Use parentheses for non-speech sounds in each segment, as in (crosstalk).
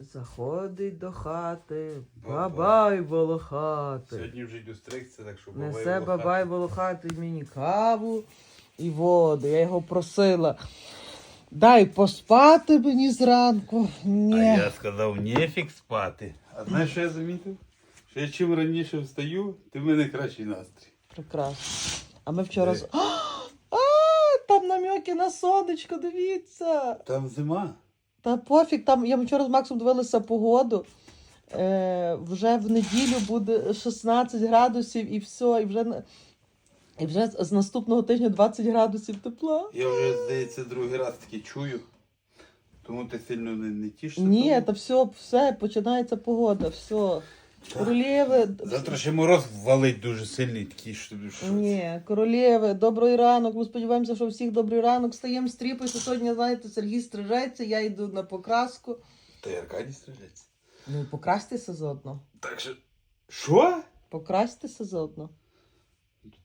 Заходить до хати, Бабай. бабай волохати. Сьогодні вже йду стригтися, так що Несе бабай бабай волохати мені каву і воду. Я його просила. Дай поспати мені зранку. А я сказав, нефік спати. А знаєш, що я замітив? Що я чим раніше встаю, тим в мене кращий настрій. Прекрасно. А ми вчора. з- Де? (gasps) А, там намеки на сонечко, дивіться. Там зима. Та пофіг, там я вчора з Максом дивилася погоду. Е, вже в неділю буде 16 градусів і все, і вже, і вже з наступного тижня 20 градусів тепла. Я вже, здається, другий раз таки чую. Тому ти сильно не, не тішся. Ні, тому. та все, все, починається погода, все. Королєви. Завтра ще мороз валить дуже сильний, такий, що. Ні, королєви, добрий ранок. Ми сподіваємося, що всіх добрий ранок. Стаємо стріпаємося. Сьогодні, знаєте, Сергій стрижеться, я йду на покраску. Та й Аркадій стріляється. Ну, покрастися заодно. Так що. Що? Покрастися заодно.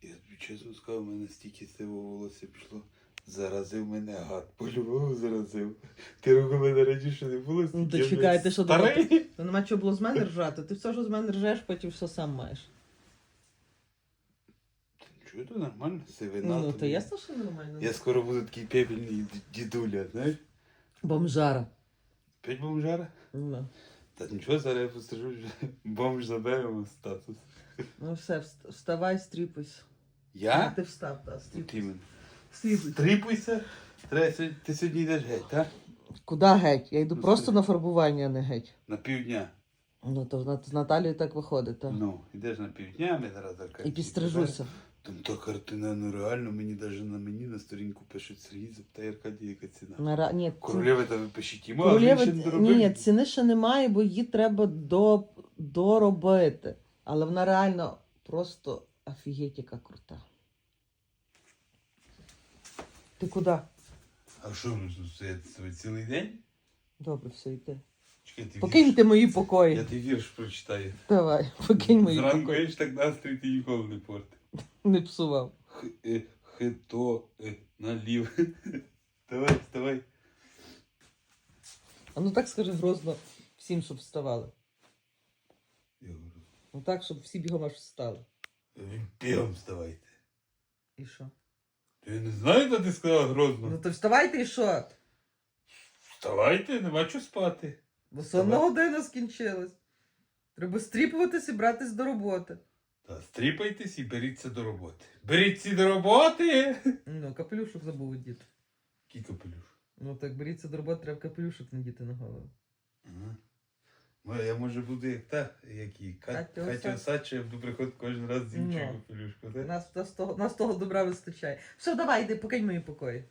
Я чесно сказав, у мене стільки сивого волосся пішло. Заразив мене гад, по-любому заразив. Ти руку мене раніше не було, Ну, то я, чекай, ти що старий. Та нема чого було з мене ржати. Ти все, що з мене ржеш, потім все сам маєш. Чого то нормально? Сивина. Ну, то ясно, що нормально. Я скоро буду такий пепельний дідуля, знаєш? Бомжара. П'ять бомжара? Ну, Та нічого, зараз я пострижу, бомж заберемо статус. ну все, вст- вставай, стріпайся. А, ти встав, так, От стріпайся. іменно. Стріпайся. Тріпуйся. Треба, ти сьогодні йдеш геть, так? Куди геть? Я йду Ну, просто на фарбування, а не геть. На півдня. Ну, то на- з Наталією так виходить, так. Ну, йдеш на півдня, ми зараз так. І підстрижуся. Там та картина, ну реально, мені навіть на мені на сторінку пишуть Сергій, запитай Аркадій, яка ціна. На ра- Ні, ці- Королеви там пишіть йому, а він Королеви, ще не доробив. ні, ціни ще немає, бо її треба до, доробити. Але вона реально просто офігеть, яка крута. Ти куди? А що ми тут стояти цілий день? Добре, все, йди. Чекай, ти Покинь вірш. мої Я ти вірш прочитаю. Давай, покинь мої Зранку покої. я ж так настрій ти ніколи не порти. Не псував. Х, е, хито, е, налів. (laughs) Давай, вставай. А ну так скажи грозно всім, щоб вставали. Я говорю, Ну так, щоб всі бігом аж встали. «Ви бігом вставайте. І що? Я не знаю, що ти сказала грозно. Ну то вставайте і що? Вставайте, нема чого спати. Бо сонна година скінчилась. Треба стріпуватись і братись до роботи. Та стріпайтесь і беріться до роботи. Беріться до роботи! Ну, капелюшок забув одіти. Який капелюш? Ну так беріться до роботи, треба капелюшок надіти на голову. Ага. Ну, я може буду як та, як і Катя, Катя Осадча, я буду приходити кожен раз з іншого Ні. капелюшку. Нас, нас, того, нас того добра вистачає. Все, давай, йди, покинь мої покої.